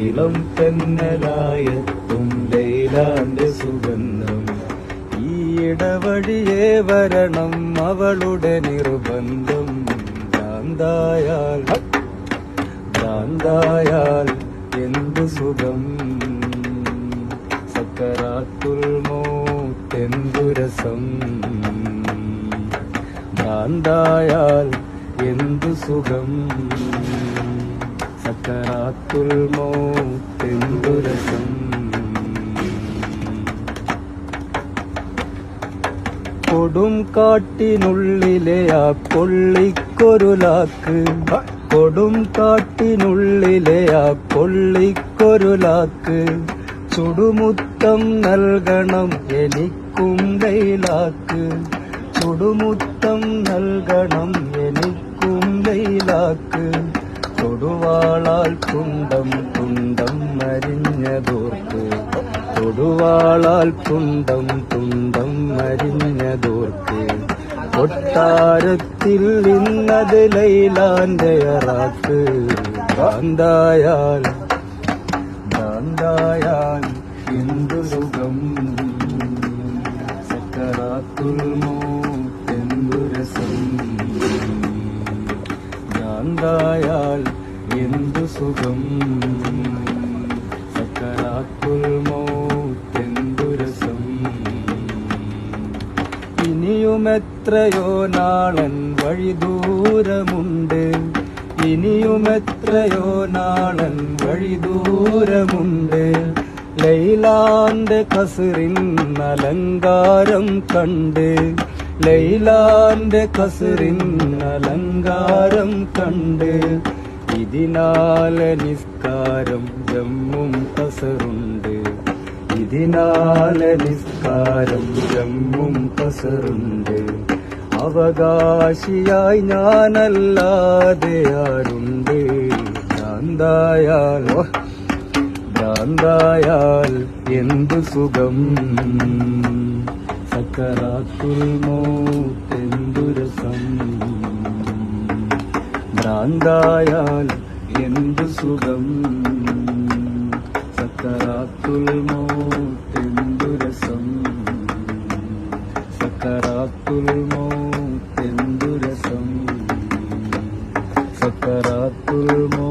ഇളം തെന്നലായെത്തും ലൈലാന്റെ സുഗന്ധം. ഈ ഇടവഴിയെ വരണം അവളുടെ നിർബന്ധം. ഭ്രാന്തായാൽ ഭ്രാന്തായാൽ എന്തു സുഖം? സക്കരാത്തുൽ മോത്തെന്തു രസം? ഭ്രാന്തായാൽ എന്തു സുഖം? സക്കരാത്തുൽ മൗത്തെന്തുരസം കൊടും കാട്ടിനുള്ളിലെ ആ കൊള്ളിക്കൊരുലാക്ക്. കൊടും കാട്ടിനുള്ളിലെ ആ കൊള്ളിക്കൊരുലാക്ക്. ചുടുമുത്തം നൽകണം എനിക്കും ലൈലാക്ക്. ചുടുമുത്തം നൽകണം എനിക്കും ലൈലാക്ക്. തൊടുവാളാൽ കുണ്ടം തുണ്ടം മരിഞ്ഞതോർക്ക് തൊടുവാളാൽ കുണ്ടം തുണ്ടം മരിഞ്ഞതോർക്ക് കൊട്ടാരത്തിൽ നിന്നത് ലൈലാന്റെ അറാക്ക് ഭാന്തായാൽ ഭാന്തായാൽ എന്തു സുഖം സുഖം സക്കറാത്തുൽ മോത്തെന്തു രസം? ഇനിയും എത്രയോ നാളൻ വഴി ദൂരമുണ്ട്. ഇനിയും എത്രയോ നാളൻ വഴി ദൂരമുണ്ട്. ലൈലാന്റെ കസറിൻ അലങ്കാരം കണ്ട്. ലൈലാന്റെ കസറിൻ അലങ്കാരം കണ്ട്. ഇതിനാലെ നിസ്കാരം ജമ്മും കസറുണ്ട്. ഇതിനാലെ നിസ്കാരം ജമ്മും കസറുണ്ട്. അവകാശിയായി ഞാനല്ലാതെ ആരുണ്ട്? ഭ്രാന്തായാൽ ഓ, ഭ്രാന്തായാൽ എന്തു സുഖം? സക്കറാത്തുൽ എന്തു രസം? ഭ്രാന്തായാൽ എന്തു സുഖം? സക്കറാത്തുൽ മോത്തെന്തു രസം? സക്കറാത്തുൽ മോത്തെന്തു രസം? സക്കറാത്തുൽ മോ